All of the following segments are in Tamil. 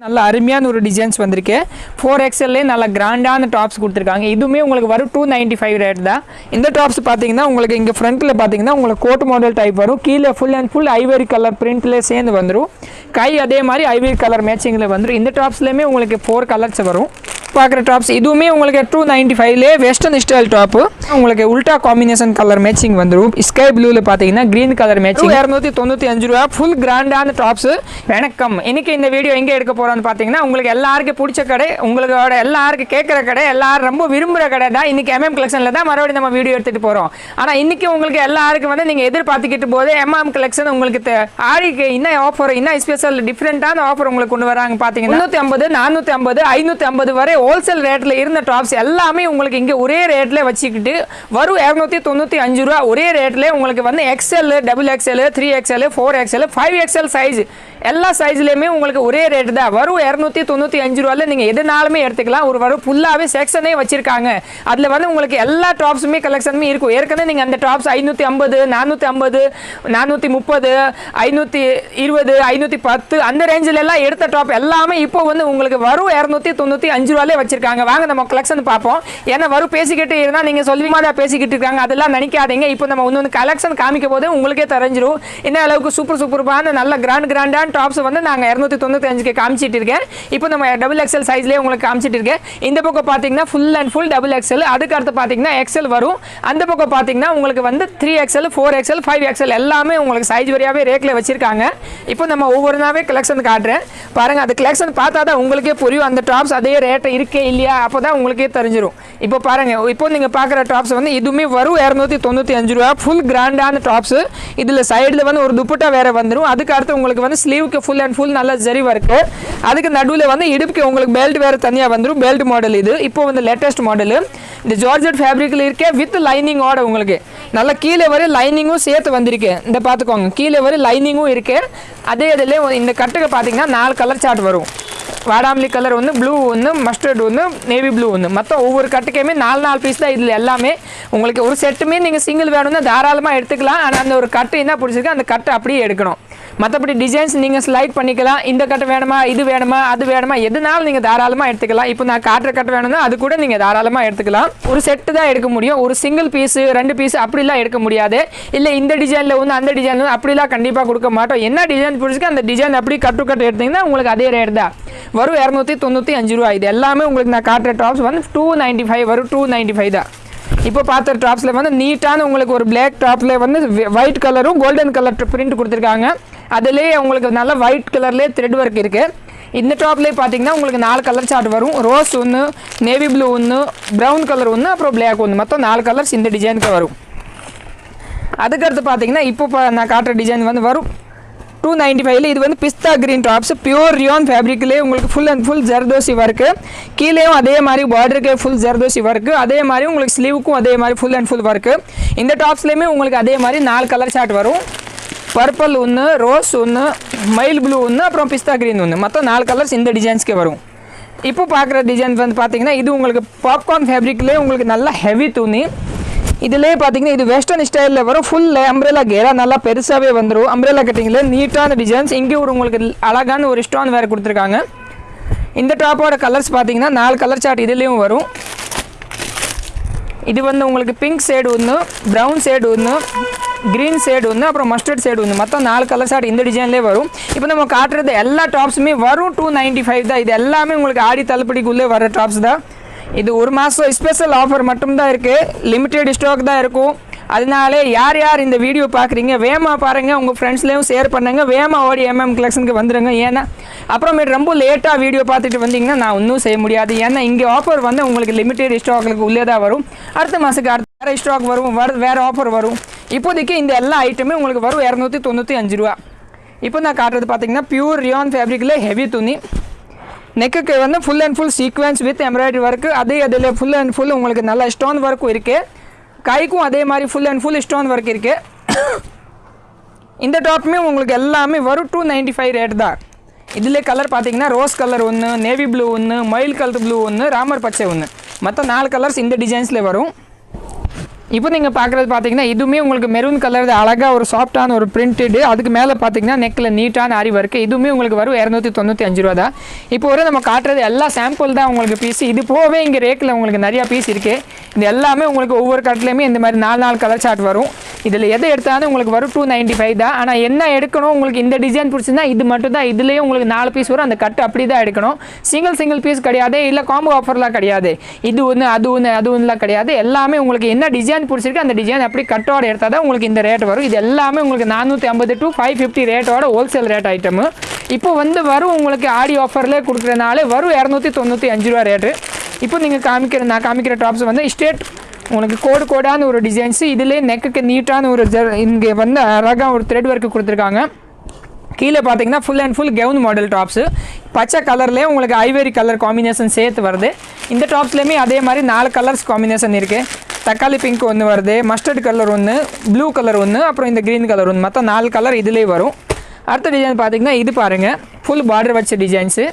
நல்ல அருமையான ஒரு டிசைன்ஸ் வந்திருக்கு. ஃபோர் எக்ஸ்எல்லே நல்ல கிராண்டான டாப்ஸ் கொடுத்துருக்காங்க. இதுவுமே உங்களுக்கு வரும் டூ நைன்ட்டி ஃபைவ் ரேட் தான். இந்த டாப்ஸ் பார்த்தீங்கன்னா உங்களுக்கு இங்கே ஃப்ரண்ட்டில் பார்த்தீங்கன்னா உங்களுக்கு கோட் மாடல் டைப் வரும். கீழே full and full ivory colour பிரிண்ட்லேயே சேர்ந்து வந்துடும் கை அதே மாதிரி ஐவரி கலர் மேட்சிங்கில் வந்துடும் இந்த டாப்ஸ்லேயுமே உங்களுக்கு ஃபோர் கலர்ஸ் வரும். பார்க்குற டாப்ஸ் இதுவுமே உங்களுக்கு டூ நைன்ட்டி ஃபைவ்லேயே வெஸ்டர்ன் ஸ்டைல் டாப்பு உங்களுக்கு உல்டா காம்பினேஷன் கலர் மேட்சிங் வந்துடும் ஸ்கை ப்ளூவில் பார்த்தீங்கன்னா க்ரீன் கலர் மேட்சிங் இரநூத்தி தொண்ணூற்றி அஞ்சு ரூபா. ஃபுல் கிராண்டான டாப்ஸ் வணக்கம். இன்றைக்கி இந்த வீடியோ எங்கே எடுக்க வந்து பார்த்தீங்கன்னா உங்களுக்கு எல்லாருக்கும் பிடிச்ச கடை உங்களோட எல்லாருக்கும் கேட்குற கடை எல்லாரும் ரொம்ப விரும்புகிற கடை தான் இன்றைக்கி எம்எம் கலெக்ஷனில் தான் மறுபடியும் நம்ம வீடியோ எடுத்துகிட்டு போகிறோம் ஆனால் இன்றைக்கி உங்களுக்கு எல்லாருக்கும் வந்து நீங்கள் எதிர்பார்த்துக்கிட்டு போது எம்எம் கலெக்ஷன் உங்களுக்கு தெ- ஆடிக்கு என்ன ஆஃபர் என்ன ஸ்பெஷல் டிஃப்ரெண்ட்டான ஆஃபர் உங்களுக்கு கொண்டு வராங்க பார்த்தீங்கன்னா முந்நூற்றி ஐம்பது நானூற்றி ஐம்பது ஐநூற்றி ஐம்பது வரை ஹோல்சேல் ரேட்டில் இருந்த டாப்ஸ் எல்லாமே உங்களுக்கு இங்கே ஒரே ரேட்டில் வச்சுக்கிட்டு வரும் இரநூத்தி தொண்ணூற்றி அஞ்சு ரூபா ஒரே ரேட்டில் உங்களுக்கு வந்து XL double XL three XL four XL five XL size எல்லா சைஸ்லேயுமே உங்களுக்கு ஒரே ரேட்டு தான். வரும் இரநூத்தி தொண்ணூற்றி அஞ்சு ரூபாயில் நீங்கள் எதுனாலுமே எடுத்துக்கலாம். ஒரு வரும் ஃபுல்லாகவே செக்ஷனே வச்சிருக்காங்க. அதில் வந்து உங்களுக்கு எல்லா டாப்ஸுமே கலெக்ஷனுமே இருக்கும். ஏற்கனவே நீங்கள் அந்த டாப்ஸ் ஐநூற்றி ஐம்பது நானூற்றி ஐம்பது நானூற்றி முப்பது ஐநூற்றி இருபது ஐநூற்றி பத்து அந்த ரேஞ்சில் எல்லாம் எடுத்த டாப் எல்லாமே இப்போ வந்து உங்களுக்கு வரும் இரநூத்தி தொண்ணூற்றி அஞ்சு ரூபாலே வச்சிருக்காங்க. வாங்க நம்ம கலெக்ஷன் பார்ப்போம். ஏன்னா வரும் பேசிக்கிட்டு இருந்தால் நீங்கள் சொல்லுமா தான் பேசிக்கிட்டு இருக்காங்க. அதெல்லாம் நினைக்காதீங்க. இப்போ நம்ம ஒன்று ஒன்று கலெக்ஷன் காமிக்க போது உங்களுக்கே தெரிஞ்சிடும் என்ன அளவுக்கு சூப்பர் சூப்பர்பான நல்ல கிராண்ட் கிராண்டான டாப்ஸ் வந்து நாங்கள் இரநூத்தி தொண்ணூற்றி அஞ்சுக்கு காமிச்சிட்டு இருக்கேன் இப்போ நம்ம டபுள் எக்ஸல் சைஸ்லேயே உங்களுக்கு காமிச்சிட்டு இருக்கேன் இந்த பக்கம் பார்த்தீங்கன்னா full and full double XL அதுக்கு அடுத்து பார்த்தீங்கன்னா எக்ஸல் வரும். அந்த பக்கம் பார்த்தீங்கன்னா உங்களுக்கு வந்து three XL four XL five XL எல்லாமே உங்களுக்கு சைஸ் வரையாகவே ரேக்கில் வச்சிருக்காங்க. இப்போ நம்ம ஒவ்வொரு நாவே கலெக்ஷன் காட்டுறேன். பாருங்கள் அது கலெக்ஷன் பார்த்தா தான் உங்களுக்கே புரியும். அந்த டாப்ஸ் அதே ரேட்டு இருக்கே இல்லையா? அப்போ தான் உங்களுக்கே தெரிஞ்சிடும் இப்போ பாருங்கள் இப்போ நீங்கள் பார்க்குற டாப்ஸ் வந்து இதுவுமே வரும். இரநூத்தி தொண்ணூற்றி அஞ்சு ரூபா. ஃபுல் கிராண்டான டாப்ஸ் இதில் சைடில் வந்து ஒரு துப்பட்டா வேறு வந்துடும் அதுக்கு அடுத்து உங்களுக்கு வந்து ஸ்லீவுக்கு ஃபுல் அண்ட் ஃபுல் நல்ல ஜரி ஒர்க்கு அதுக்கு நடுவில் வந்து இடுப்புக்கு உங்களுக்கு பெல்ட் வேறு தனியாக வந்துடும் பெல்ட் மாடல் இது. இப்போ வந்து லேட்டஸ்ட் மாடலு இந்த ஜார்ஜெட் ஃபேப்ரிக்கில் இருக்கே வித் லைனிங்கோட உங்களுக்கு. நல்லா கீழே வரை லைனிங்கும் சேர்த்து வந்திருக்கு. இந்த பார்த்துக்கோங்க கீழே வரை லைனிங்கும் இருக்கேன் அதே இதில் இந்த கட்டுக்கு பார்த்தீங்கன்னா நாலு கலர் சார்ட் வரும். வாடாமலி கலர் ஒன்று ப்ளூ ஒன்று மஸ்டர்ட் ஒன்று நேவி ப்ளூ ஒன்று மொத்தம் ஒவ்வொரு கட்டுக்கையுமே நாலு நாலு பீஸ் தான் இதில் எல்லாமே உங்களுக்கு ஒரு செட்டுமே நீங்கள் சிங்கிள் வேணும்னா தாராளமாக எடுத்துக்கலாம். ஆனால் அந்த ஒரு கட்டு என்ன பிடிச்சிருக்கு அந்த கட்டை அப்படியே எடுக்கணும். மற்றபடி டிசைன்ஸ் நீங்கள் ஸ்லைட் பண்ணிக்கலாம். இந்த கட்டு வேணுமா? இது வேணுமா? அது வேணுமா? எதுனாலும் நீங்கள் தாராளமாக எடுத்துக்கலாம். இப்போ நான் காட்டுற கட்டை வேணும்னா அது கூட நீங்கள் தாராளமாக எடுத்துக்கலாம். ஒரு செட்டு தான் எடுக்க முடியும். ஒரு சிங்கிள் பீஸு ரெண்டு பீஸ் அப்படிலாம் எடுக்க முடியாது. இல்லை இந்த டிசைனில் வந்து அந்த டிசைனில் அப்படிலாம் கண்டிப்பாக கொடுக்க மாட்டோம். என்ன டிசைன் பிடிச்சிருக்கு அந்த டிசைன் அப்படி கட்டு கட்டு எடுத்தீங்கன்னா உங்களுக்கு அதே ரேட் தான். வரும் இரநூத்தி தொண்ணூற்றி அஞ்சு ரூபா இது எல்லாமே உங்களுக்கு நான் காட்டுற டாப்ஸ் வந்து டூ நைன்ட்டி ஃபைவ் வரும். டூ நைன்ட்டி ஃபைவ் தான். இப்போ பார்த்த டாப்ஸில் வந்து நீட்டான உங்களுக்கு ஒரு பிளாக் டாப்பில் வந்து ஒயிட் கலரும் கோல்டன் கலர் பிரிண்ட் கொடுத்துருக்காங்க. அதுலேயே உங்களுக்கு நல்ல ஒயிட் கலர்லேயே த்ரெட் ஒர்க் இருக்குது இந்த டாப்லேயே பார்த்தீங்கன்னா உங்களுக்கு நாலு கலர் சார்ட் வரும். ரோஸ் ஒன்று நேவி ப்ளூ ஒன்று ப்ரௌன் கலர் ஒன்று அப்புறம் பிளாக் ஒன்று மொத்தம் நாலு கலர்ஸ் இந்த டிசைனுக்கு வரும். அதுக்கடுத்து பார்த்தீங்கன்னா இப்போ நான் காட்டுற டிசைன் வந்து வரும். டூ நைன்ட்டி ஃபைவ்ல இது வந்து பிஸ்தா கிரீன் டாப்ஸ் பியூர் ரியான் ஃபேப்ரிக்லேயே உங்களுக்கு ஃபுல் அண்ட் ஃபுல் ஜர்தோசி ஒர்க்கு கீழேயும் அதே மாதிரி பார்டருக்கே ஃபுல் ஜர்தோசி ஒர்க்கு அதே மாதிரி உங்களுக்கு ஸ்லீவுக்கும் அதே மாதிரி ஃபுல் அண்ட் ஃபுல் ஒர்க்கு இந்த டாப்ஸ்லேயுமே உங்களுக்கு அதே மாதிரி நாலு கலர் சார்ட் வரும். பர்பிள் ஒன்று ரோஸ் ஒன்று மயில் ப்ளூ ஒன்று அப்புறம் பிஸ்தா கிரீன் ஒன்று மொத்தம் நாலு கலர்ஸ் இந்த டிசைன்ஸ்க்கே வரும். இப்போ பார்க்குற டிசைன் வந்து பார்த்தீங்கன்னா இது உங்களுக்கு பாப்கார்ன் ஃபேப்ரிக்லேயே உங்களுக்கு நல்லா ஹெவி துணி. இதுலேயே பார்த்தீங்கன்னா இது வெஸ்டர்ன் ஸ்டைலில் வரும். ஃபுல் அம்ப்ரேலா கேரா நல்லா பெருசாகவே வந்துடும் அம்ப்ரெலா கட்டிங்கில் நீட்டான டிசைன்ஸ் இங்கே ஒரு உங்களுக்கு அழகான ஒரு ஸ்டோன் வேறு கொடுத்துருக்காங்க. இந்த டாப்போட கலர்ஸ் பார்த்தீங்கன்னா நாலு கலர் சார்ட் இதுலேயும் வரும். இது வந்து உங்களுக்கு பிங்க் ஷேடு ஒன்று ப்ரௌன் ஷேடு ஒன்று க்ரீன் ஷேடு ஒன்று அப்புறம் மஸ்டர்ட் ஷேடு ஒன்று மொத்தம் நாலு கலர் இந்த டிசைன்லேயே வரும். இப்போ நம்ம காட்டுறது எல்லா டாப்ஸுமே வரும் டூ நைன்ட்டி ஃபைவ் தான். இது எல்லாமே உங்களுக்கு ஆடி தள்ளுபடிக்குள்ளே வர டாப்ஸ் தான். இது ஒரு மாதம் ஸ்பெஷல் ஆஃபர் மட்டும்தான் இருக்குது லிமிட்டெட் ஸ்டாக் தான் இருக்கும். அதனாலே யார் யார் இந்த வீடியோ பார்க்குறீங்க வேமா பாருங்கள் உங்கள் ஃப்ரெண்ட்ஸ்லேயும் ஷேர் பண்ணுங்கள் வேமா ஓடி எம்எம் கலெக்ஷனுக்கு வந்துடுங்க ஏன்னா அப்புறமேட்டு ரொம்ப லேட்டாக வீடியோ பார்த்துட்டு வந்தீங்கன்னா நான் ஒன்றும் செய்ய முடியாது. ஏன்னா இங்கே ஆஃபர் வந்து உங்களுக்கு லிமிட்டெட் ஸ்டாக்களுக்கு உள்ளே தான் வரும். அடுத்த மாதத்துக்கு அடுத்த வேறு ஸ்டாக் வரும் வர வேறு ஆஃபர் வரும். இப்போதைக்கு இந்த எல்லா ஐட்டமே உங்களுக்கு வரும் இரநூத்தி தொண்ணூற்றி அஞ்சு ரூபா. இப்போ நான் காட்டுறது பார்த்தீங்கன்னா பியூர் ரியான் ஃபேப்ரிக்கில் ஹெவி துணி. நெக்குக்கு வந்து full and full sequins with embroidery work அதே அதில் ஃபுல் அண்ட் ஃபுல் உங்களுக்கு நல்ல ஸ்டோன் ஒர்க்கும் இருக்குது கைக்கும் அதே மாதிரி full and full stone work இருக்குது இந்த டாப்புமே உங்களுக்கு எல்லாமே வரும் டூ நைன்ட்டி ஃபைவ் ரேட் தான். இதில் கலர் பார்த்தீங்கன்னா ரோஸ் கலர் ஒன்று நேவி ப்ளூ ஒன்று மயில் கலர் ப்ளூ ஒன்று ராமர் பச்சை ஒன்று மொத்தம் நாலு கலர்ஸ் இந்த டிசைன்ஸில் வரும். இப்போ நீங்கள் பார்க்குறது பார்த்தீங்கன்னா இதுவுமே உங்களுக்கு மெரூன் கலர் அழகாக ஒரு சாஃப்டான ஒரு பிரிண்டடு அதுக்கு மேலே பார்த்தீங்கன்னா நெக்கில் நீட்டான அறிவு இருக்குது இதுவுமே உங்களுக்கு வரும் இரநூத்தி தொண்ணூற்றி அஞ்சு ரூபா தான். இப்போ வரை நம்ம காட்டுறது எல்லா சாம்பிள் தான் உங்களுக்கு பீஸ் இது போகவே இங்கே ரேக்கில் உங்களுக்கு நிறையா பீஸ் இருக்குது இது எல்லாமே உங்களுக்கு ஒவ்வொரு கட்லேயுமே இந்த மாதிரி நாலு நாலு கலர் சார்ட் வரும். இதில் எதை எடுத்தாலும் உங்களுக்கு வரும் டூ நைன்ட்டி ஃபைவ் தான். ஆனால் என்ன எடுக்கணும்? உங்களுக்கு இந்த டிசைன் பிடிச்சிருந்தா இது மட்டும் தான் இதுலேயே உங்களுக்கு நாலு பீஸ் வரும். அந்த கட்டு அப்படி தான் எடுக்கணும். சிங்கிள் சிங்கிள் பீஸ் கிடையாது. இல்லை காம்போ ஆஃபர்லாம் கிடையாது. இது ஒன்று அது ஒன்று அது ஒன்றுலாம் கிடையாது. எல்லாமே உங்களுக்கு என்ன டிசைன் பிடிச்சிருக்கு அந்த டிசைன் அப்படி கட்டோட எடுத்தால் தான் உங்களுக்கு இந்த ரேட் வரும். இது எல்லாமே உங்களுக்கு நானூற்றி ஐம்பது டு ஃபைவ் ஃபிஃப்டி ரேட்டோட ஹோல்சேல் ரேட் ஐட்டமு இப்போ வந்து வரும் உங்களுக்கு ஆடி ஆஃபர்லேயே கொடுக்குறனால வரும் இரநூத்தி தொண்ணூற்றி அஞ்சு ரூபா ரேட்டு இப்போ நீங்கள் காமிக்கிற நான் காமிக்கிற டாப்ஸ் வந்து ஸ்டேட் உங்களுக்கு கோடு கோடான ஒரு டிசைன்ஸு இதுலேயே நெக்குக்கு நீட்டான ஒரு இங்கே வந்து அழகாக ஒரு த்ரெட் ஒர்க்கு கொடுத்துருக்காங்க. கீழே பார்த்தீங்கன்னா full and full gown model tops பச்சை கலர்லேயே உங்களுக்கு ஐவேரி கலர் காம்பினேஷன் சேர்த்து வருது. இந்த டாப்ஸ்லேயுமே அதே மாதிரி நாலு கலர்ஸ் காம்பினேஷன் இருக்குது தக்காளி பிங்க் ஒன்று வருது மஸ்டர்ட் கலர் ஒன்று ப்ளூ கலர் ஒன்று அப்புறம் இந்த க்ரீன் கலர் ஒன்று மொத்தம் நாலு கலர் இதுலேயே வரும். அடுத்த டிசைன் பார்த்தீங்கன்னா இது பாருங்கள் ஃபுல் பார்டர் வச்ச டிசைன்ஸு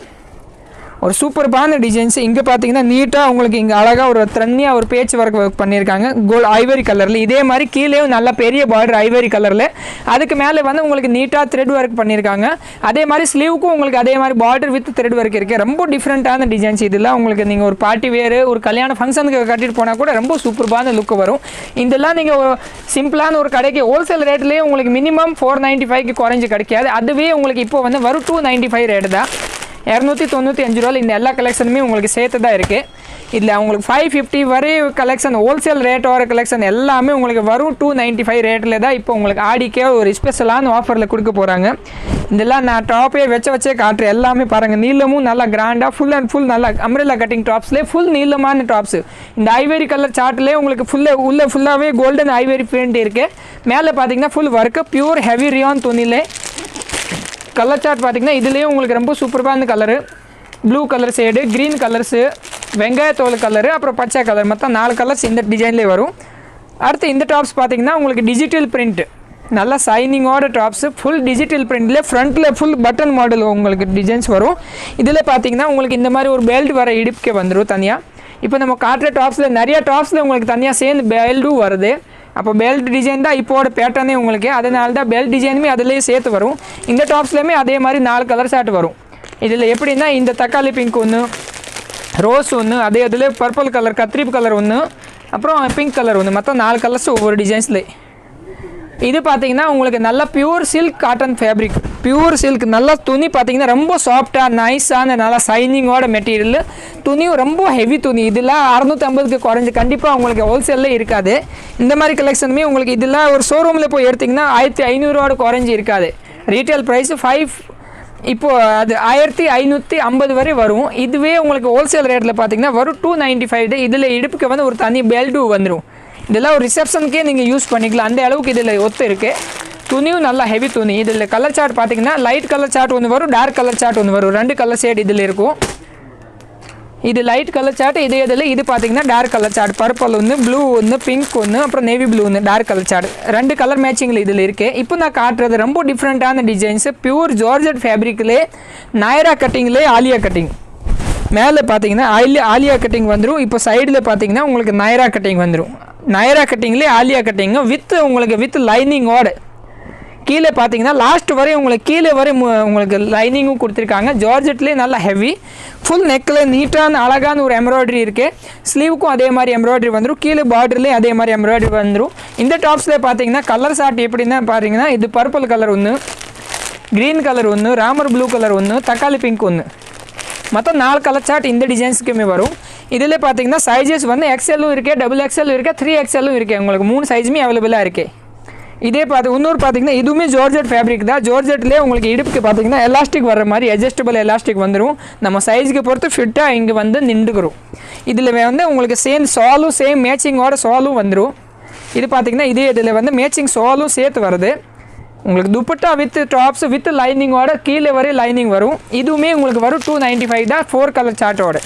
ஒரு சூப்பர்பான டிசைன்ஸ் இங்கே பார்த்தீங்கன்னா நீட்டாக உங்களுக்கு இங்கே அழகாக ஒரு தண்ணியாக ஒரு பேச்சு ஒர்க் ஒர்க் பண்ணியிருக்காங்க. கோல் ஐவரி கலரில் இதே மாதிரி கீழேயும் நல்ல பெரிய பார்டர் ஐவரி கலரில் அதுக்கு மேலே வந்து உங்களுக்கு நீட்டாக த்ரெட் ஒர்க் பண்ணியிருக்காங்க. அதே மாதிரி ஸ்லீவுக்கும் உங்களுக்கு அதே மாதிரி பார்டர் வித் த்ரெட் ஒர்க் இருக்குது ரொம்ப டிஃப்ரெண்ட்டான டிசைன்ஸ் இதெல்லாம் உங்களுக்கு நீங்கள் ஒரு பார்ட்டி வேறு ஒரு கல்யாண ஃபங்க்ஷனுக்கு கட்டிட்டு போனால் கூட ரொம்ப சூப்பர்பான லுக் வரும். இதெல்லாம் நீங்கள் சிம்பிளான ஒரு கடைக்கு ஹோல்சேல் ரேட்லேயே உங்களுக்கு மினிமம் ஃபோர் நைன்ட்டி ஃபைவ்க்கு குறைஞ்சி கிடைக்காது. அதுவே உங்களுக்கு இப்போ வந்து வரும் டூ நைன்ட்டி ஃபைவ் ரேட்டு தான். இரநூத்தி தொண்ணூற்றி அஞ்சு ரூபாயில் இந்த எல்லா கலெக்ஷனுமே உங்களுக்கு சேர்த்து தான் இருக்குது இதில் உங்களுக்கு ஃபைவ் ஃபிஃப்டி வரை கலெக்ஷன் ஹோல்சேல் ரேட் வர கலெக்ஷன் எல்லாமே உங்களுக்கு வரும். டூ நைன்ட்டி ஃபைவ் ரேட்டில் தான் இப்போ உங்களுக்கு ஆடிக்கே ஒரு ஸ்பெஷலான ஆஃபரில் கொடுக்க போகிறாங்க இதெல்லாம் நான் டாப்பே வச்ச வச்சே காட்டுறேன். எல்லாமே பாருங்கள் நீளமும் நல்லா கிராண்டாக ஃபுல் அண்ட் ஃபுல் நல்லா அம்ரெல்லா கட்டிங் டாப்ஸ்லேயே ஃபுல் நீளமான டாப்ஸ் இந்த ஐவேரி கலர் சார்ட்லேயே உங்களுக்கு ஃபுல்லாக உள்ளே ஃபுல்லாகவே கோல்டன் ஐவேரி பிரிண்ட் இருக்குது மேலே பார்த்தீங்கன்னா full work pure heavy rayon துணிலே. Colour chart பார்த்தீங்கன்னா இதுலேயே உங்களுக்கு ரொம்ப சூப்பரான colour blue colour shade green colours வெங்காயத்தோல் colour அப்புறம் பச்சை கலர் மொத்தம் நாலு கலர்ஸ் இந்த டிசைன்லேயே வரும். அடுத்து இந்த டாப்ஸ் பார்த்தீங்கன்னா உங்களுக்கு டிஜிட்டல் பிரிண்ட் நல்லா சைனிங்கோட டாப்ஸு ஃபுல் டிஜிட்டல் பிரிண்ட்லேயே ஃப்ரண்ட்டில் ஃபுல் பட்டன் மாடல் உங்களுக்கு டிசைன்ஸ் வரும். இதில் பார்த்தீங்கன்னா உங்களுக்கு இந்த மாதிரி ஒரு பெல்ட் வர இடுப்புக்கே வந்துடும் தனியாக இப்போ நம்ம காட்டுற டாப்ஸில் நிறைய டாப்ஸில் உங்களுக்கு தனியாக சேர்ந்து பெல்ட்டும் வருது. அப்போ பெல்ட் டிசைன் தான் இப்போட பேட்டர்னே உங்களுக்கு. அதனால தான் பெல்ட் டிசைனுமே அதுலேயே சேர்த்து வரும். இந்த டாப்ஸ்லேயுமே அதே மாதிரி நாலு கலர் ஷர்ட் வரும். இதில் எப்படின்னா இந்த தக்காளி பிங்க் ஒன்று ரோஸ் ஒன்று அதே அதில் பர்பிள் கலர் கத்திரிப்பு கலர் ஒன்று அப்புறம் பிங்க் கலர் ஒன்று மொத்தம் நாலு கலர்ஸ் ஒவ்வொரு டிசைன்ஸ்லேயே இது பார்த்தீங்கன்னா உங்களுக்கு நல்ல pure silk cotton fabric pure silk நல்ல துணி பார்த்தீங்கன்னா ரொம்ப சாஃப்டாக நைஸான நல்லா சைனிங்கோட மெட்டீரியல் துணியும் ரொம்ப ஹெவி துணி. இதெல்லாம் அறுநூற்றம்பதுக்கு குறைஞ்சி கண்டிப்பாக உங்களுக்கு ஹோல்சேலில் இருக்காது. இந்த மாதிரி கலெக்ஷனுமே உங்களுக்கு இதெல்லாம் ஒரு ஷோரூமில் போய் எடுத்திங்கன்னா ஆயிரத்தி ஐநூறுரூவாட குறைஞ்சி இருக்காது. ரீட்டைல் ப்ரைஸ் ஃபைவ் இப்போது அது ஆயிரத்தி ஐநூற்றி ஐம்பது வரை வரும். இதுவே உங்களுக்கு ஹோல்சேல் ரேட்டில் பார்த்தீங்கன்னா வரும் டூ நைன்ட்டி ஃபைவ் இதில் இடுப்புக்கு வந்து ஒரு தனி பெல்டூ வந்துடும் இதெல்லாம் ஒரு ரிசப்ஷனுக்கே நீங்கள் யூஸ் பண்ணிக்கலாம். அந்த அளவுக்கு இதில் ஒத்து இருக்குது துணியும் நல்லா ஹெவி துணி. இதில் கலர் சார்ட் பார்த்தீங்கன்னா லைட் கலர் சார்ட் ஒன்று வரும் டார்க் கலர் சார்ட் ஒன்று வரும். ரெண்டு கலர் ஷேட் இதில் இருக்கும். இது லைட் கலர் சார்ட் இது இதில் இது பார்த்தீங்கன்னா டார்க் கலர் சார்ட் பர்பிள் ஒன்று ப்ளூ ஒன்று பிங்க் ஒன்று அப்புறம் நேவி ப்ளூ ஒன்று டார்க் கலர் சார்ட் ரெண்டு கலர் மேட்சிங்கில் இதில் இருக்குது இப்போ நான் காட்டுறது ரொம்ப டிஃப்ரெண்ட்டான டிசைன்ஸு பியூர் ஜார்ஜட் ஃபேப்ரிக்லே நாயரா கட்டிங்லே ஆலியா கட்டிங் மேலே பார்த்தீங்கன்னா ஆலியா ஆலியா கட்டிங் வந்துடும் இப்போ சைடில் பார்த்தீங்கன்னா உங்களுக்கு நயரா கட்டிங் வந்துடும் நயரா கட்டிங்லேயே ஆலியா கட்டிங்கும் வித் உங்களுக்கு வித் லைனிங்கோட கீழே பார்த்தீங்கன்னா லாஸ்ட் வரை உங்களுக்கு கீழே வரை உங்களுக்கு லைனிங்கும் கொடுத்துருக்காங்க. ஜார்ஜெட்லேயே நல்லா ஹெவி ஃபுல் நெக்கில் நீட்டான அழகான ஒரு எம்ப்ராய்டரி இருக்குது ஸ்லீவுக்கும் அதே மாதிரி எம்ப்ராய்டரி வந்துடும் கீழே பார்டர்லேயும் அதே மாதிரி எம்ப்ராய்டரி வந்துடும் இந்த டாப்ஸ்லேயே பார்த்தீங்கன்னா கலர் சார்ட் எப்படின்னா பார்த்தீங்கன்னா இது பர்பிள் கலர் ஒன்று க்ரீன் கலர் ஒன்று ராமர் ப்ளூ கலர் ஒன்று தக்காளி பிங்க் ஒன்று மொத்தம் நாலு கலர் சார்ட் இந்த டிசைன்ஸுக்குமே வரும். இதில் பார்த்தீங்கன்னா சைஸஸ் வந்து எக்ஸ்எல்லும் இருக்குது டபுள் எக்ஸ்எல்லும் இருக்குது த்ரீ எக்ஸ்எல்லும் இருக்குது உங்களுக்கு மூணு சைஸுமே அவைலபிளாக இருக்குது இதே பார்த்து இன்னொரு பார்த்தீங்கன்னா இதுவுமே ஜோர்ஜெட் ஃபேப்ரிக் தான். ஜோர்ஜெட்லேயே உங்களுக்கு இடுப்புக்கு பார்த்தீங்கன்னா எலாஸ்டிக் வர்ற மாதிரி அட்ஜஸ்டபிள் எலாஸ்டிக் வந்துடும் நம்ம சைஸுக்கு பொறுத்து ஃபிட்டாக இங்கே வந்து நின்றுக்கிறோம் இதில் வந்து உங்களுக்கு சேம் சாலும் சேம் மேட்சிங்கோட சாலும் வந்துடும் இது பார்த்தீங்கன்னா இதே இதில் வந்து மேட்சிங் சாலும் சேர்த்து வருது. உங்களுக்கு துப்பட்டா வித் டாப்ஸ் வித் லைனிங்கோட கீழே வரை லைனிங் வரும். இதுவுமே உங்களுக்கு வரும் டூ நைன்ட்டி ஃபைவ் தான் ஃபோர் கலர் சார்ட்டோட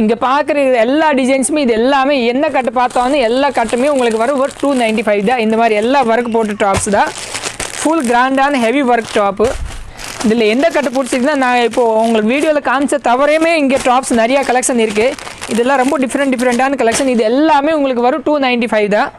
இங்கே பார்க்குற எல்லா டிசைன்ஸுமே இது எல்லாமே என்ன கட்டு பார்த்தோன்னு எல்லா கட்டுமே உங்களுக்கு வரும். ஒரு டூ நைன்ட்டி ஃபைவ் தான். இந்த மாதிரி எல்லா ஒர்க் போட்டு டாப்ஸ் தான். ஃபுல் கிராண்டான ஹெவி ஒர்க் டாப்பு இதில் எந்த கட்டு பிடிச்சிருக்குன்னா நான் இப்போது உங்களுக்கு வீடியோவில் காமிச்ச தவறையுமே இங்கே டாப்ஸ் நிறையா கலெக்ஷன் இருக்குது இதெல்லாம் ரொம்ப டிஃப்ரெண்ட் டிஃப்ரெண்ட்டான கலெக்ஷன் இது எல்லாமே உங்களுக்கு வரும் டூ நைன்ட்டி ஃபைவ் தான்.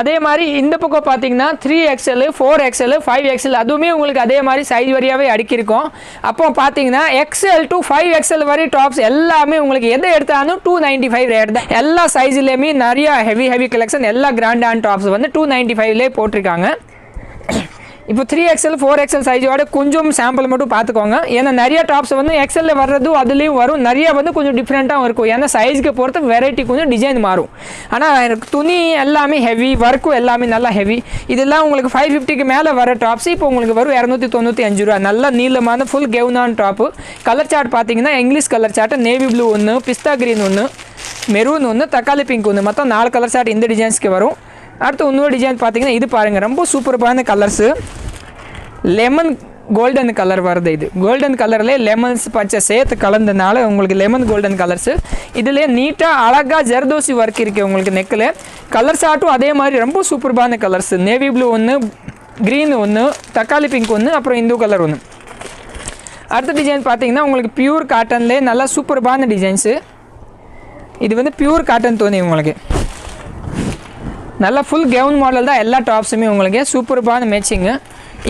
அதே மாதிரி இந்த பக்கம் பார்த்தீங்கன்னா three XL four XL five XL அதுவுமே உங்களுக்கு அதே மாதிரி சைஸ் வரியாகவே அடிக்கிருக்கும் அப்போ பார்த்தீங்கன்னா எக்ஸ்எல் டு ஃபைவ் எக்ஸ்எல் வரை டாப்ஸ் எல்லாமே உங்களுக்கு எதை எடுத்தாலும் டூ நைன்ட்டி ஃபைவ் ரேட் தான். எல்லா சைஸ்லேயுமே நிறைய ஹெவி ஹெவி கலெக்ஷன் எல்லா கிராண்டான டாப்ஸ் வந்து டூ நைன்ட்டி ஃபைவ்லேயே போட்டிருக்காங்க. இப்போ த்ரீ எக்ஸ்எல் ஃபோர் எக்ஸ்எல் சைஸோட கொஞ்சம் சாம்பிள் மட்டும் பார்த்துக்கோங்க. ஏன்னா நிறைய டாப்ஸ் வந்து எக்ஸலில் வர்றதும் அதுலேயும் வரும். நிறைய வந்து கொஞ்சம் டிஃப்ரெண்ட்டாகவும் இருக்கும். ஏன்னா சைஸ்க்கு பொறுத்து வெரைட்டி கொஞ்சம் டிசைன் மாறும். ஆனால் எனக்கு துணி எல்லாமே ஹெவி ஒர்க்கும் எல்லாமே நல்லா ஹெவி இதெல்லாம் உங்களுக்கு ஃபைவ் ஃபிஃப்டிக்கு மேலே வர டாப்ஸ் இப்போ உங்களுக்கு வரும் இரநூத்தி தொண்ணூற்றி அஞ்சு ரூபா. நல்லா நீளமான ஃபுல் கெவுனான டாப்பு கலர் சார்ட் பார்த்தீங்கன்னா English colour chart navy blue ஒன்று பிஸ்தா க்ரீன் ஒன்று மெரூன் ஒன்று தக்காளி பிங்க் ஒன்று மொத்தம் நாலு கலர் சார்ட் இந்த டிசைன்ஸ்க்கு வரும். அடுத்து இன்னொரு டிசைன் பார்த்தீங்கன்னா இது பாருங்கள் ரொம்ப சூப்பர்பான கலர்ஸு லெமன் கோல்டன் கலர் வருது இது. கோல்டன் கலர்லேயே லெமன்ஸ் பச்சை சேர்த்து கலந்தனால உங்களுக்கு லெமன் கோல்டன் கலர்ஸு இதுலேயே நீட்டாக அழகாக ஜர்தோசி ஒர்க் இருக்குது உங்களுக்கு நெக்கில் கலர்ஸ் ஆட்டும் அதே மாதிரி ரொம்ப சூப்பர்பான கலர்ஸ் நேவி ப்ளூ ஒன்று க்ரீன் ஒன்று தக்காளி பிங்க் ஒன்று அப்புறம் இந்து கலர் ஒன்று அடுத்த டிசைன் பார்த்தீங்கன்னா உங்களுக்கு பியூர் காட்டன்லேயே நல்லா சூப்பர்பான டிசைன்ஸு இது வந்து பியூர் காட்டன் தோணி உங்களுக்கு. நல்லா ஃபுல் கெவுன் மாடல் தான் எல்லா டாப்ஸுமே உங்களுக்கு சூப்பர்பான மேட்சிங்கு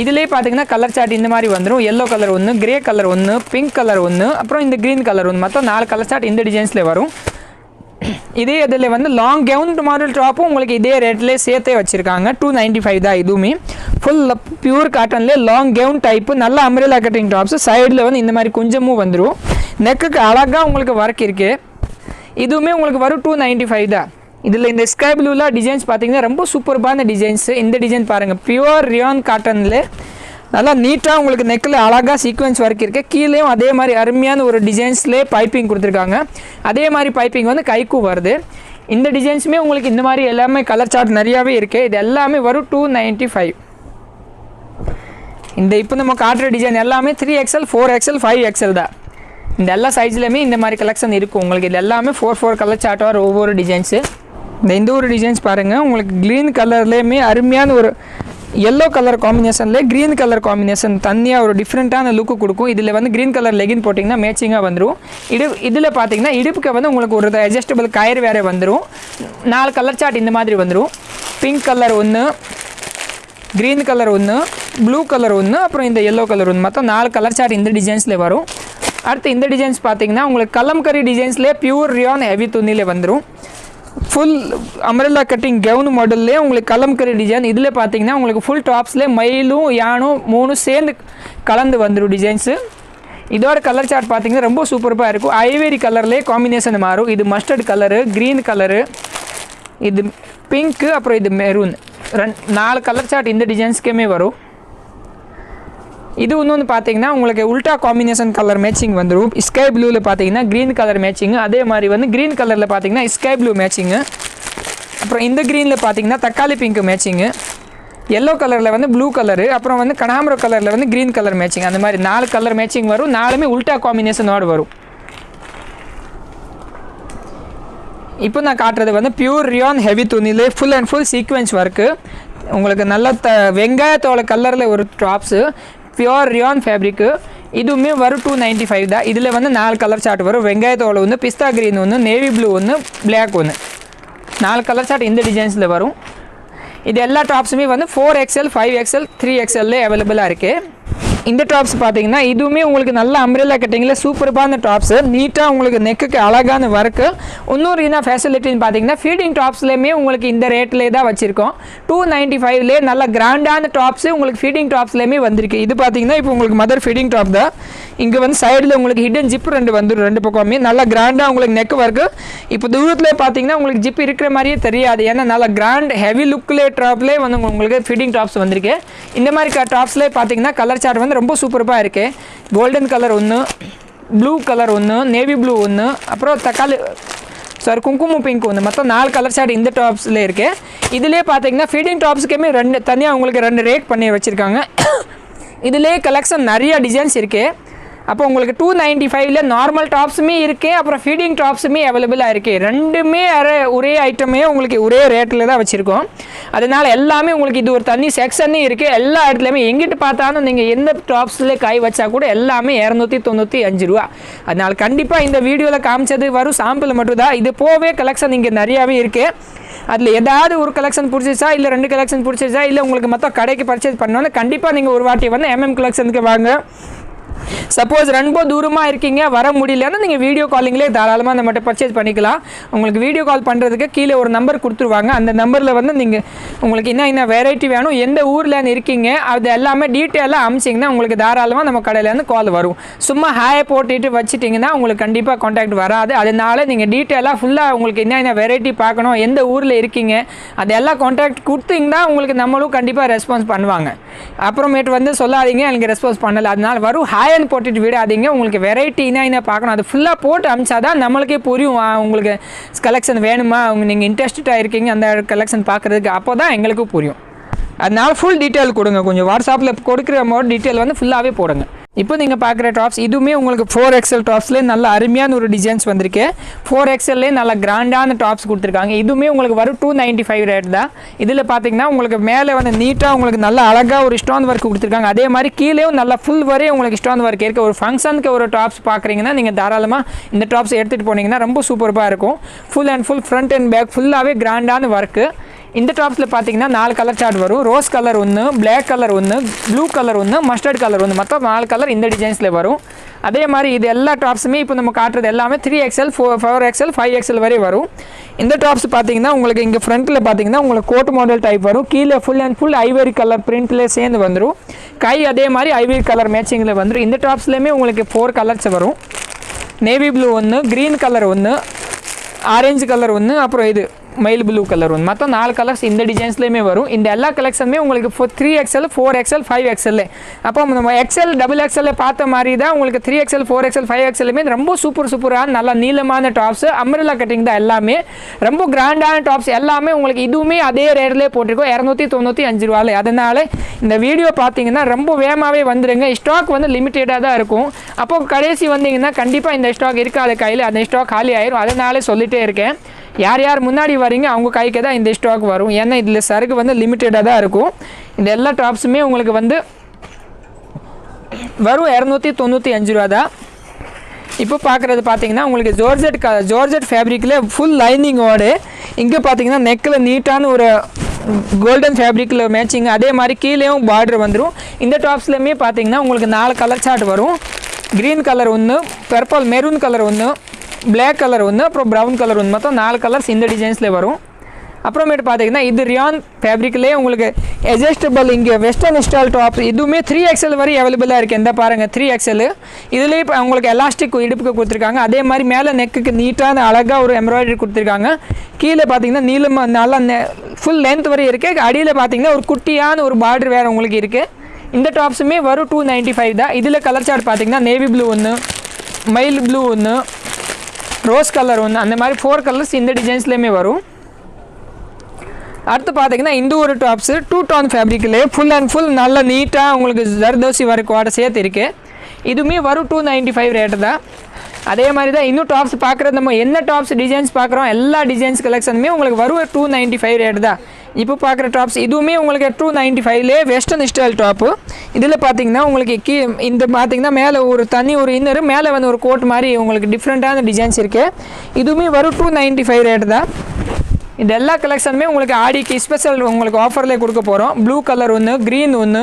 இதுலேயே பார்த்தீங்கன்னா கலர் சார்ட் இந்த மாதிரி வந்துடும் எல்லோ கலர் ஒன்று கிரே கலர் ஒன்று பிங்க் கலர் ஒன்று அப்புறம் இந்த க்ரீன் கலர் ஒன்று மொத்தம் நாலு கலர் சார்ட் இந்த டிசைன்ஸில் வரும். இதே இதில் வந்து லாங் கவுன் மாடல் டாப்பும் உங்களுக்கு இதே ரேட்லேயே சேர்த்தே வச்சுருக்காங்க. டூ நைன்ட்டி ஃபைவ் தான் இதுவுமே. ஃபுல் பியூர் காட்டன்லேயே லாங் கவுன் டைப்பு நல்ல அம்ரேலா கட்டிங் டாப்ஸு சைடில் வந்து இந்த மாதிரி கொஞ்சமும் வந்துடும் நெக்குக்கு அழகாக உங்களுக்கு ஒர்க் இருக்குது இதுவுமே உங்களுக்கு வரும் டூ நைன்ட்டி ஃபைவ் தான். இதில் இந்த ஸ்கை ப்ளூவில் டிசைன்ஸ் பார்த்தீங்கன்னா ரொம்ப சூப்பர்பான டிசைன்ஸ் இந்த டிசைன் பாருங்கள் பியூர் ரியான் காட்டனில் நல்லா நீட்டாக உங்களுக்கு நெக்கில் அழகாக சீக்வன்ஸ் ஒர்க் இருக்குது கீழேயும் அதே மாதிரி அருமையான ஒரு டிசைன்ஸ்லேயே பைப்பிங் கொடுத்துருக்காங்க. அதே மாதிரி பைப்பிங் வந்து கைக்கும் வருது. இந்த டிசைன்ஸுமே உங்களுக்கு இந்த மாதிரி எல்லாமே கலர் சார்ட் நிறையாவே இருக்குது இது எல்லாமே வரும் டூ நைன்ட்டி ஃபைவ் இந்த இப்போ நம்ம காட்டுற டிசைன் எல்லாமே three XL four XL five XL தான். இந்த எல்லா சைஸ்லையுமே இந்த மாதிரி கலெக்ஷன் இருக்கும் உங்களுக்கு இது எல்லாமே ஃபோர் ஃபோர் கலர் சார்ட் வர ஒவ்வொரு டிசைன்ஸு இந்த இந்த ஒரு டிசைன்ஸ் பாருங்கள் உங்களுக்கு க்ரீன் கலர்லேயுமே அருமையான ஒரு எல்லோ கலர் காம்பினேஷன்லேயே க்ரீன் கலர் காம்பினேஷன் தனியாக ஒரு டிஃப்ரெண்ட்டான லுக்கு கொடுக்கும். இதில் வந்து க்ரீன் கலர் லெகின் போட்டிங்கன்னா மேட்சிங்காக வந்துடும் இடு இதில் பார்த்தீங்கன்னா இடுப்புக்கு வந்து உங்களுக்கு ஒரு அட்ஜஸ்டபிள் கயிறு வேறு வந்துடும் நாலு கலர் சார்ட் இந்த மாதிரி வந்துடும் பிங்க் கலர் ஒன்று க்ரீன் கலர் ஒன்று ப்ளூ கலர் ஒன்று அப்புறம் இந்த எல்லோ கலர் ஒன்று மொத்தம் நாலு கலர் சார்ட் இந்த டிசைன்ஸில் வரும். அடுத்து இந்த டிசைன்ஸ் பார்த்தீங்கன்னா உங்களுக்கு கலம்கரி டிசைன்ஸ்லேயே பியூர் ரியான் ஹெவி துணியில் வந்துடும் ஃபுல் அமரல்லா கட்டிங் கவுன் மாடல்லே உங்களுக்கு கலம்கரி டிசைன் இதில் பார்த்தீங்கன்னா உங்களுக்கு ஃபுல் டாப்ஸ்லேயே மயிலும் யானும் மூணும் சேர்ந்து கலந்து வந்துடும் டிசைன்ஸு இதோட கலர் சார்ட் பார்த்தீங்கன்னா ரொம்ப சூப்பராக இருக்கும். ஐவேரி கலர்லேயே காம்பினேஷன் மாறும். இது மஸ்டர்ட் கலரு க்ரீன் கலரு இது பிங்க்கு அப்புறம் இது மெரூன் ரெண்டு நாலு கலர் சார்ட் இந்த டிசைன்ஸ்க்குமே வரும். இது இன்னொன்று பார்த்தீங்கன்னா உங்களுக்கு உல்டா காம்பினேஷன் கலர் மேட்சிங் வந்துடும் ஸ்கை ப்ளூவில் பார்த்தீங்கன்னா க்ரீன் கலர் மேட்சிங் அதே மாதிரி வந்து க்ரீன் கலரில் பார்த்தீங்கன்னா ஸ்கை ப்ளூ மேட்சிங்கு அப்புறம் இந்த க்ரீனில் பார்த்தீங்கன்னா தக்காளி பிங்க் மேட்சிங்கு எல்லோ கலரில் வந்து ப்ளூ கலரு அப்புறம் வந்து கனாமரம் கலரில் வந்து க்ரீன் கலர் மேட்சிங் அந்த மாதிரி நாலு கலர் மேட்சிங் வரும். நாலுமே உல்டா காம்பினேஷனோடு வரும். இப்போ நான் காட்டுறது வந்து pure rayon heavy துணிலே full and full sequins work உங்களுக்கு நல்ல த வெங்காயத்தோட கலரில் ஒரு ட்ராப்ஸு பியோர் ரியான் ஃபேப்ரிக்கு இதுவுமே வரும் டூ நைன்ட்டி ஃபைவ் தான். இதில் வந்து நாலு கலர் சார்ட் வரும். வெங்காயத்தோட ஒன்று பிஸ்தா க்ரீன் ஒன்று நேவி ப்ளூ ஒன்று பிளாக் ஒன்று நாலு கலர் சார்ட் இந்த டிசைன்ஸில் வரும். இது எல்லா டாப்ஸுமே வந்து four XL five XL three எக்ஸ்எல்லே அவைலபிளாக இருக்குது இந்த டாப்ஸ் பார்த்தீங்கன்னா இதுவுமே உங்களுக்கு நல்ல அம்ரேலா கட்டிங்கில் சூப்பர்பான டாப்ஸு நீட்டாக உங்களுக்கு நெக்குக்கு அழகான ஒர்க்கு இன்னொரு என்ன ஃபெசிலிட்டின்னு பார்த்தீங்கன்னா ஃபீடிங் டாப்ஸ்லேயுமே உங்களுக்கு இந்த ரேட்லேயே தான் வச்சுருக்கோம். டூ நைன்ட்டி ஃபைவ்லேயே நல்ல கிராண்டான டாப்ஸு உங்களுக்கு ஃபீடிங் டாப்ஸ்லேயுமே வந்திருக்கு. இது பார்த்தீங்கன்னா இப்போ உங்களுக்கு மதர் ஃபீடிங் டாப் தான். இங்கே வந்து சைடில் உங்களுக்கு ஹிடன் ஜிப் ரெண்டு வந்துடும் ரெண்டு பக்கமே நல்லா கிராண்டாக உங்களுக்கு நெக் ஒர்க்கு இப்போ தூரத்தில் பார்த்தீங்கன்னா உங்களுக்கு ஜிப் இருக்கிற மாதிரியே தெரியாது. ஏன்னா நல்லா கிராண்ட் ஹெவி லுக்கில் டாப்லேயே வந்து உங்களுக்கு ஃபிட்டிங் டாப்ஸ் வந்திருக்கு. இந்த மாதிரி டாப்ஸ்லேயே பார்த்தீங்கன்னா கலர் சார்ட் வந்து ரொம்ப சூப்பராக இருக்குது கோல்டன் கலர் ஒன்று ப்ளூ கலர் ஒன்று நேவி ப்ளூ ஒன்று அப்புறம் தக்காளி சாரி குங்குமம் பிங்க் ஒன்று மொத்தம் நாலு கலர் ஷேட் இந்த டாப்ஸில் இருக்குது இதிலே பார்த்தீங்கன்னா ஃபீடிங் டாப்ஸுக்குமே ரெண்டு தனியாக உங்களுக்கு ரெண்டு ரேக் பண்ணி வச்சுருக்காங்க. இதிலே கலெக்ஷன் நிறையா டிசைன்ஸ் இருக்குது அப்போ உங்களுக்கு டூ நைன்ட்டி ஃபைவ்ல நார்மல் டாப்ஸுமே இருக்குது அப்புறம் ஃபீடிங் டாப்ஸுமே அவைலபிளாக இருக்குது ரெண்டுமே அரை ஒரே ஐட்டமே உங்களுக்கு ஒரே ரேட்டில் தான் வச்சுருக்கோம். அதனால எல்லாமே உங்களுக்கு இது ஒரு தண்ணி செக்ஷனே இருக்குது எல்லா இடத்துலையுமே எங்கிட்டு பார்த்தாலும் நீங்கள் எந்த டாப்ஸில் கை வச்சா கூட எல்லாமே இரநூத்தி தொண்ணூற்றி அஞ்சு ரூபா. அதனால் கண்டிப்பாக இந்த வீடியோவில் காமிச்சது வரும் சாம்பிள் மட்டும் தான் இது போவே கலெக்ஷன் இங்கே நிறையாவே இருக்குது அதில் ஏதாவது ஒரு கலெக்ஷன் பிடிச்சிச்சா இல்லை ரெண்டு கலெக்ஷன் பிடிச்சிச்சா இல்லை உங்களுக்கு மொத்தம் கடைக்கு பர்ச்சேஸ் பண்ணோன்னா கண்டிப்பாக நீங்கள் ஒரு வாட்டி வந்து எம்எம் கலெக்ஷனுக்கு வாங்க. சப்போஸ் ரொம்ப தூரமாக இருக்கீங்க வர முடியலன்னா நீங்கள் வீடியோ காலிங்லேயே தாராளமாக நம்மகிட்ட பர்ச்சேஸ் பண்ணிக்கலாம். உங்களுக்கு வீடியோ கால் பண்ணுறதுக்கு கீழே ஒரு நம்பர் கொடுத்துருவாங்க. அந்த நம்பரில் வந்து நீங்கள் உங்களுக்கு என்ன என்ன வெரைட்டி வேணும் எந்த ஊரில் இருக்கீங்க அது எல்லாமே டீட்டெயிலாக அமிச்சிங்கன்னா உங்களுக்கு தாராளமாக நம்ம கடையிலேருந்து கால் வரும். சும்மா ஹாயை போட்டுட்டு வச்சுட்டிங்கன்னா உங்களுக்கு கண்டிப்பாக காண்டாக்ட் வராது. அதனால நீங்கள் டீட்டெயிலாக ஃபுல்லாக உங்களுக்கு என்ன என்ன வெரைட்டி பார்க்கணும் எந்த ஊரில் இருக்கீங்க அதெல்லாம் காண்டாக்ட் கொடுத்தீங்கன்னா உங்களுக்கு நம்மளும் கண்டிப்பாக ரெஸ்பான்ஸ் பண்ணுவாங்க. அப்புறமேட்டு வந்து சொல்லாதீங்க எனக்கு ரெஸ்பான்ஸ் பண்ணலை. அதனால வரும் ஆயன் போட்டுட்டு விடாதீங்க. உங்களுக்கு வெரைட்டி என்ன என்ன பார்க்கணும். அது ஃபுல்லாக போட்டு அமிச்சாதான் நம்மளுக்கே புரியும் ஆ, உங்களுக்கு கலெக்ஷன் வேணுமா? அவங்க நீங்கள் இன்ட்ரெஸ்டடாக இருக்கீங்க அந்த கலெக்ஷன் பார்க்குறதுக்கு. அப்போ தான் எங்களுக்கு புரியும். அதனால் ஃபுல் டீட்டெயில் கொடுங்க. கொஞ்சம் வாட்ஸ்அப்பில் கொடுக்குற மாதிரி டீட்டெயில் வந்து ஃபுல்லாகவே போடுங்க. இப்போ நீங்கள் பார்க்குற டாப்ஸ் இதுவுமே உங்களுக்கு ஃபோர் எக்ஸல் டாப்ஸ்லேயே நல்ல அருமையான ஒரு டிசைன்ஸ் வந்திருக்கு. ஃபோர் எக்ஸல்லே நல்ல கிராண்டான டாப்ஸ் கொடுத்துருக்காங்க. இதுவுமே உங்களுக்கு வரும் டூ நைன்ட்டி ஃபைவ் ரேட் தான். இதில் பார்த்தீங்கன்னா உங்களுக்கு மேலே வந்து நீட்டாக உங்களுக்கு நல்ல அழகாக ஒரு ஸ்டோன் ஒர்க் கொடுத்துருக்காங்க. அதே மாதிரி கீழேயும் நல்லா ஃபுல் வரையும் உங்களுக்கு ஸ்டோன் ஒர்க் இருக்குது ஒரு ஃபங்க்ஷனுக்கு ஒரு டாப்ஸ் பார்க்குறீங்கன்னா நீங்கள் தாராளமாக இந்த டாப்ஸ் எடுத்துகிட்டு போனீங்கன்னா ரொம்ப சூப்பராக இருக்கும். Full and full front and back ஃபுல்லாகவே கிராண்டான ஒர்க்கு இந்த டாப்ஸில் பார்த்தீங்கன்னா நாலு கலர் சார்ட் வரும். ரோஸ் கலர் ஒன்று பிளாக் கலர் ஒன்று ப்ளூ கலர் ஒன்று மஸ்டர்ட் கலர் ஒன்று மொத்தம் நாலு கலர் இந்த டிசைன்ஸில் வரும். அதே மாதிரி இது எல்லா டாப்ஸுமே இப்போ நம்ம காட்டுறது எல்லாமே three XL four four XL five XL வரை வரும். இந்த டாப்ஸ் பார்த்தீங்கன்னா உங்களுக்கு இங்கே ஃப்ரண்ட்டில் பார்த்தீங்கன்னா உங்களுக்கு கோட் மாடல் டைப் வரும். கீழே full and full ivory colour பிரிண்ட்லேயே சேர்ந்து வந்துடும் கை அதே மாதிரி ஐவரி கலர் மேட்சிங்கில் வந்துடும் இந்த டாப்ஸ்லேயுமே உங்களுக்கு ஃபோர் கலர்ஸ் வரும். நேவி ப்ளூ ஒன்று க்ரீன் கலர் ஒன்று ஆரஞ்சு கலர் ஒன்று அப்புறம் இது மயில் ப்ளூ கலர் ஒன்று மொத்தம் நாலு கலர்ஸ் இந்த டிசைன்ஸ்லேயுமே வரும். இந்த எல்லா கலெக்ஷனுமே உங்களுக்கு four three XL four XL five XL அப்போ நம்ம எக்ஸ்எல் டபுள் எக்ஸ்எல் பார்த்த மாதிரி தான் உங்களுக்கு three XL four XL five எக்ஸ்எல்லுமே ரொம்ப சூப்பர் சூப்பரான நல்லா நீளமான டாப்ஸ் அம்ரலா கட்டிங் தான் எல்லாமே. ரொம்ப கிராண்டான டாப்ஸ் எல்லாமே உங்களுக்கு இதுவுமே அதே ரேட்லேயே போட்டிருக்கோம். இரநூத்தி தொண்ணூற்றி அஞ்சு ரூபாயில் அதனால இந்த வீடியோ பார்த்தீங்கன்னா ரொம்ப வேகமாகவே வந்துடுங்க ஸ்டாக் வந்து லிமிட்டடாக தான் இருக்கும். அப்போது கடைசி வந்தீங்கன்னா கண்டிப்பாக இந்த ஸ்டாக் இருக்காது கையில். அந்த ஸ்டாக் காலி ஆயிரும். அதனாலே சொல்லிகிட்டே இருக்கேன். யார் யார் முன்னாடி வரீங்க அவங்க கைக்கு தான் இந்த ஸ்டாக் வரும். ஏன்னா இதில் சரக்கு வந்து லிமிட்டடாக தான் இருக்கும். இந்த எல்லா டாப்ஸுமே உங்களுக்கு வந்து வரும் இரநூத்தி தொண்ணூற்றி அஞ்சு ரூபா தான். இப்போ பார்க்குறது பார்த்தீங்கன்னா உங்களுக்கு ஜோர்ஜெட் க ஜோர்ஜெட் ஃபேப்ரிக்கில் ஃபுல் லைனிங்கோடு இங்கே பார்த்தீங்கன்னா நெக்கில் நீட்டான ஒரு கோல்டன் ஃபேப்ரிக்கில் மேட்சிங் அதே மாதிரி கீழேயும் பார்டர் வந்துடும் இந்த டாப்ஸ்லையுமே பார்த்தீங்கன்னா உங்களுக்கு நாலு கலர் சார்ட் வரும். க்ரீன் கலர் ஒன்று பர்பிள் மெரூன் கலர் ஒன்று பிளாக் கலர் ஒன்று அப்புறம் ப்ரௌன் கலர் ஒன்று மொத்தம் நாலு கலர்ஸ் இந்த டிசைன்ஸில் வரும். அப்புறமேட்டு பார்த்தீங்கன்னா இது ரியான் ஃபேப்ரிக்லேயே உங்களுக்கு எஜஸ்டபிள் இங்கே வெஸ்டர்ன் ஸ்டால் டாப் இதுவுமே த்ரீ எக்ஸல் வரை அவைலபிளாக இருக்குது எந்த பாருங்கள் த்ரீ எக்ஸல் இதுலேயே இப்போ உங்களுக்கு எலாஸ்டிக் இடுப்புக்கு கொடுத்துருக்காங்க. அதே மாதிரி மேலே நெக்குக்கு நீட்டான அழகாக ஒரு எம்ப்ராய்டரி கொடுத்துருக்காங்க. கீழே பார்த்தீங்கன்னா நீளம் நல்லா ஃபுல் லென்த் வரை இருக்குது அடியில் பார்த்தீங்கன்னா ஒரு குட்டியான ஒரு பார்டர் வேறு உங்களுக்கு இருக்குது இந்த டாப்ஸுமே வரும் டூ நைன்ட்டி ஃபைவ் தான். இதில் கலர் சார்ட் பார்த்தீங்கன்னா நேவி ப்ளூ ஒன்று மயில் ப்ளூ ஒன்று ரோஸ் கலர் ஒன்று அந்த மாதிரி ஃபோர் கலர்ஸ் இந்த டிசைன்ஸ்லேயுமே வரும். அடுத்து பார்த்தீங்கன்னா இந்த ஒரு டாப்ஸு டூ டோன் ஃபேப்ரிக்கிலே ஃபுல் அண்ட் ஃபுல் நல்ல நீட்டாக உங்களுக்கு ஜர்தோசி வரைக்கும் சேர்த்து இருக்குது இதுவுமே வரும் டூ நைன்ட்டி ஃபைவ் ரேட்டு தான். அதே மாதிரி தான் இன்னும் டாப்ஸ் பார்க்குறது நம்ம என்ன டாப்ஸ் டிசைன்ஸ் பார்க்குறோம் எல்லா டிசைன்ஸ் கலெக்ஷனுமே உங்களுக்கு வரும் டூ நைன்ட்டி ஃபைவ் ரேட்டு தான். இப்போ பார்க்குற டாப்ஸ் இதுவுமே உங்களுக்கு டூ நைன்ட்டி ஃபைவ்லேயே வெஸ்டர்ன் ஸ்டைல் டாப்பு இதில் பார்த்தீங்கன்னா உங்களுக்கு கீ இந்த பார்த்தீங்கன்னா மேலே ஒரு தனி ஒரு இன்னரு மேலே வந்து ஒரு கோட் மாதிரி உங்களுக்கு டிஃப்ரெண்ட்டான டிசைன்ஸ் இருக்குது இதுவுமே வரும் டூ நைன்ட்டி ஃபைவ் ரேட்டு தான். இந்த எல்லா கலெக்ஷனுமே உங்களுக்கு ஆடிக்கு ஸ்பெஷல் உங்களுக்கு ஆஃபர்லேயே கொடுக்க போகிறோம் ப்ளூ கலர் ஒன்று க்ரீன் ஒன்று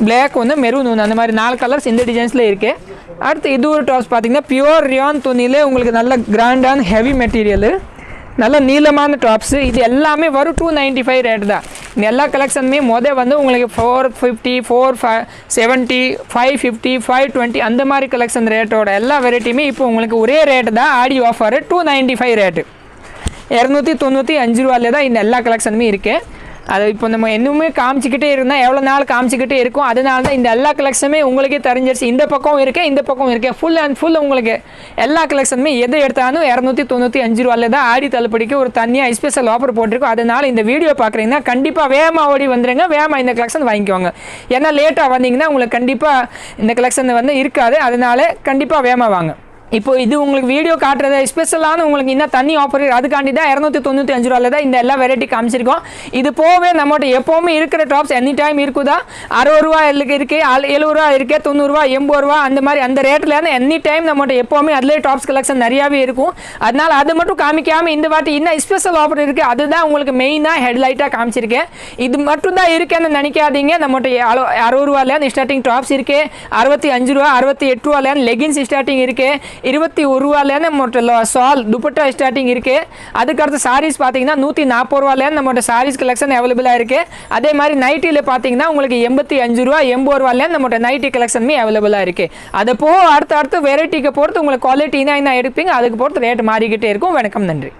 பிளாக் ஒன்று மெரூன் ஒன்று அந்த மாதிரி நாலு கலர்ஸ் இந்த டிசைன்ஸில் இருக்குது அடுத்து இது ஒரு டாப்ஸ் பார்த்தீங்கன்னா பியூர் ரியான் துணியிலே உங்களுக்கு நல்ல கிராண்டான ஹெவி மெட்டீரியலு நல்ல நீளமான டாப்ஸு இது எல்லாமே வரும் டூ நைன்ட்டி ஃபைவ் ரேட் தான். இந்த எல்லா கலெக்ஷனுமே மொதல் வந்து உங்களுக்கு four fifty four five seventy five fifty five twenty அந்த மாதிரி கலெக்ஷன் ரேட்டோட எல்லா வெரைட்டியுமே இப்போ உங்களுக்கு ஒரே ரேட்டு தான் Aadi offer two ninety five rate இரநூத்தி தொண்ணூற்றி அஞ்சு ரூபாயிலே தான் இந்த எல்லா கலெக்ஷனுமே இருக்குது அதை இப்போ நம்ம இன்னுமே காமிச்சிக்கிட்டே இருந்தால் எவ்வளோ நாள் காமிச்சிக்கிட்டே இருக்கும். அதனால தான் இந்த எல்லா கலெக்ஷனுமே உங்களுக்கே தெரிஞ்சிருச்சு. இந்த பக்கம் இருக்கே இந்த பக்கம் இருக்கே. ஃபுல் அண்ட் ஃபுல் உங்களுக்கு. எல்லா கலெக்ஷனுமே எது எடுத்தாலும் இரநூத்தி தொண்ணூற்றி அஞ்சு ரூபாயில் தான் ஆடி தள்ளுபடிக்கு ஒரு தனியாக ஸ்பெஷல் ஆஃபர் போட்டிருக்கோம். அதனால் இந்த வீடியோ பார்க்குறீங்கன்னா கண்டிப்பாக வேகமாக ஓடி வந்துருங்க. வேகமாக இந்த கலெக்ஷன் வாங்கிக்கோங்க. ஏன்னா லேட்டாக வந்தீங்கன்னா உங்களுக்கு கண்டிப்பாக இந்த கலெக்ஷன் வந்து இருக்காது. அதனால கண்டிப்பாக வேகமாக வாங்க. இப்போ இது உங்களுக்கு வீடியோ காட்டுறது ஸ்பெஷலான உங்களுக்கு இன்னும் தண்ணி ஆஃபர் அதுக்காண்டி தான் இரநூத்தி தொண்ணூற்றி அஞ்சு ரூபாயில் தான் இந்த எல்லா வெரைட்டி காமிச்சிருக்கோம். இது போகவே நம்மகிட்ட எப்போவுமே இருக்கிற டாப்ஸ் எனி டைம் இருக்குதா? அறுபது ரூபா இருக்கு இருக்கு. எழுபது ரூபா இருக்குது தொண்ணூறுரூவா எண்பது ரூபா அந்த மாதிரி அந்த ரேட்டில் எனி டைம் நம்மகிட்ட எப்போவுமே அதிலே டாப்ஸ் கலெக்ஷன் நிறையாவே இருக்கும். அதனால் அது மட்டும் காமிக்காமல் இந்த வாட்டி இன்னும் ஸ்பெஷல் ஆஃபர் இருக்குது அதுதான் உங்களுக்கு மெயினாக ஹெட்லைட்டாக காமிச்சிருக்கேன். இது மட்டும் தான் இருக்கேன்னு நினைக்காதீங்க. நம்மகிட்ட அறுபது ரூபாலேருந்து ஸ்டார்டிங் டாப்ஸ் இருக்குது அறுபத்தி அஞ்சு ரூபா அறுபத்தி எட்டு ரூபாயிலேருந்து லெகின்ஸ் ஸ்டார்டிங் இருக்குது இருபத்தி ஒரு ரூபாலேருந்து நம்மகிட்ட சால் துப்பட்டா ஸ்டார்டிங் இருக்கு. அதுக்கடுத்து சாரீஸ் பார்த்தீங்கன்னா நூற்றி நாற்பது ரூபாலேருந்து நம்மகிட்ட சாரீஸ் கலெக்ஷன் அவைலபிளாக இருக்கு. அதே மாதிரி நைட்டியில் பார்த்தீங்கன்னா உங்களுக்கு எண்பத்தி அஞ்சு ரூபா எண்பது ரூபாலேருந்து நம்மகிட்ட நைட்டி கலெக்ஷனுமே அவைலபிளாக இருக்கு. அதை போக அடுத்து அடுத்து வெரைட்டிக்கு பொறுத்து உங்களுக்கு குவாலிட்டி என்ன என்ன எடுப்பீங்க அதுக்கு பொறுத்து ரேட் மாறிக்கிட்டே இருக்கும். வணக்கம் நன்றி.